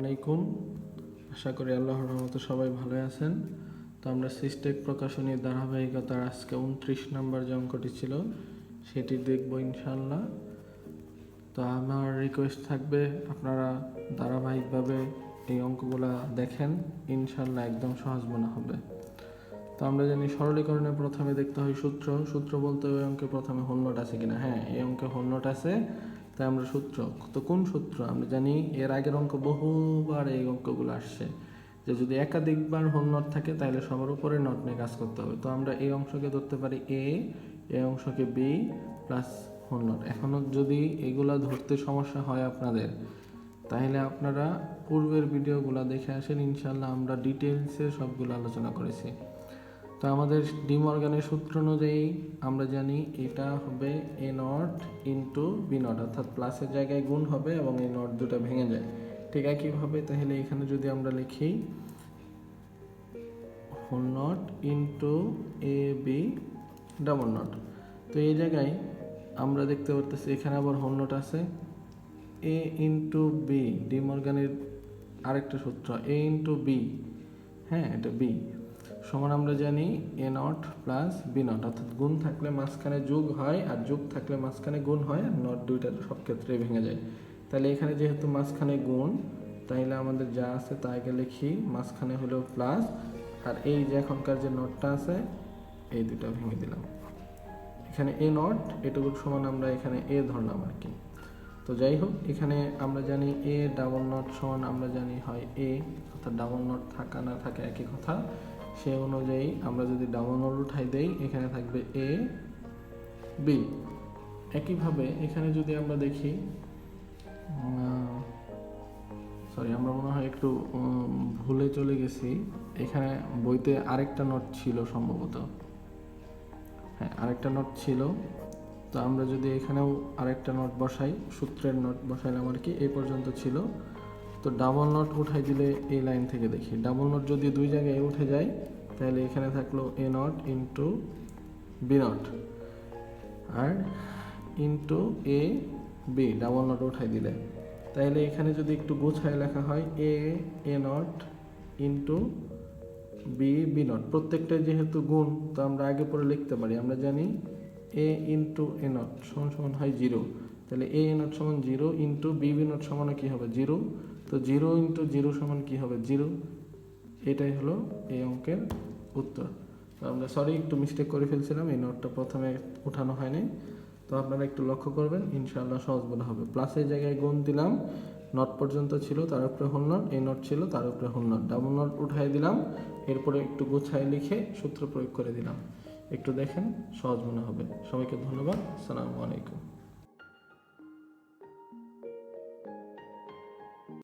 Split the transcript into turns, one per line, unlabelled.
আলাইকুম। আশা করি আল্লাহর রহমতে সবাই ভালো আছেন। তো আমরা সিস্টেক প্রকাশনীর ধারাবাহিকতার আজকে উনত্রিশ নম্বর যে অঙ্কটি ছিল, সেটি দেখব ইনশাল্লাহ তো আমার রিকোয়েস্ট থাকবে আপনারা ধারাবাহিকভাবে এই অঙ্কগুলা দেখেন ইনশাল্লাহ একদম সহজ মনে হবে। তো আমরা জানি সরলীকরণে প্রথমে দেখতে হয় সূত্র। সূত্র বলতে ওই অঙ্কে প্রথমে হোল আছে কিনা? হ্যাঁ এই অঙ্কে হোল আছে। তাই আমরা সূত্র, তো কোন সূত্র? আমরা জানি এর আগের অঙ্ক বহুবার এই অঙ্কগুলো আসছে। যে যদি একাধিকবার হোল নোট থাকে, তাহলে সবার উপরে নট নিয়ে কাজ করতে হবে। তো আমরা এই অংশকে ধরতে পারি এ এই অংশকে বি প্লাস হোল নোট এখনও যদি এগুলা ধরতে সমস্যা হয় আপনাদের, তাহলে আপনারা পূর্বের ভিডিওগুলো দেখে আসেন। ইনশাল্লাহ আমরা ডিটেলসে সবগুলো আলোচনা করেছি। তো আমাদের ডিমর্গানের সূত্র অনুযায়ী আমরা জানি এটা হবে A not into B not অর্থাৎ প্লাসের জায়গায় গুণ হবে এবং এই নট দুটো ভেঙে যায়। ঠিক একইভাবে তাহলে এখানে যদি আমরা লিখি whole not into A B double not তো এই জায়গায় আমরা দেখতে পারতেছি এখানে আবার হোল নট আছে। এ ইন্টু বি ডিমর্গানের আরেকটা সূত্র এ ইন্টু বি হ্যাঁ এটা বি সমান আমরা জানি A not plus B not অর্থাৎ গুণ থাকলে মাঝখানে যোগ হয় আর যোগ থাকলে মাঝখানে গুণ হয়, আর নট দুইটা সব ক্ষেত্রে ভেঙে যায়। তাহলে এখানে যেহেতু মাঝখানে গুণ, তাইলে আমাদের যা আছে তাইকে লিখি, মাঝখানে হলো প্লাস আর এই যে এখনকার যে নটটা আছে, এই দুটো ভেঙে দিলাম। এখানে এ নট এটুকু সমান আমরা এখানে এ ধরলাম আর কি। তো যাই হোক, এখানে আমরা জানি এ ডাবল নট সমান আমরা জানি হয় এ অর্থাৎ ডাবল নট থাকা না থাকা একই কথা। সে অনুযায়ী আমরা যদি নট উঠাই দেই, এখানে থাকবে এ বি একইভাবে এখানে যদি আমরা দেখি সরি আমরা মনে হয় একটু ভুলে চলে গেছি। এখানে বইতে আরেকটা নোট ছিল সম্ভবত। হ্যাঁ আরেকটা নোট ছিল। তো আমরা যদি এখানেও আরেকটা নোট বসাই, সূত্রের নোট বসাইলাম আর কি, এই পর্যন্ত ছিল। তো ডাবল নোট উঠাই দিলে এই লাইন থেকে দেখি। ডাবল নোট যদি দুই জায়গায় উঠে যায়, তাহলে এখানে থাকল A not into B not R into A B double not উঠাই দিলে। তাহলে এখানে যদি একটু গোছায় লেখা হয় A A not into B B not প্রত্যেকটা যেহেতু গুণ, তো আমরা আগে পরে লিখতে পারি। আমরা জানি এ ইন্টু এ নট সমান সমান হয় জিরো তাহলে এ নট সমান জিরো ইন্টু বি নট সমান কি হবে জিরো তো জিরো ইন্টু জিরো সমান কি হবে জিরো এটাই হলো এই অঙ্কের উত্তর। তো আমরা সরি একটু মিস্টেক করে ফেলছিলাম, এই নোটটা প্রথমে উঠানো হয়নি। তো আপনারা একটু লক্ষ্য করবেন, ইনশাআল্লাহ সহজ মনে হবে। প্লাসের জায়গায় গুণ দিলাম নট পর্যন্ত ছিল, তার উপরে হোল নট এই নট ছিল, তার উপরে হোল নট ডাবল নট উঠাই দিলাম, এরপরে একটু গোছায় লিখে সূত্র প্রয়োগ করে দিলাম। একটু দেখেন, সহজ মনে হবে। সবাইকে ধন্যবাদ সালামু আলাইকুম।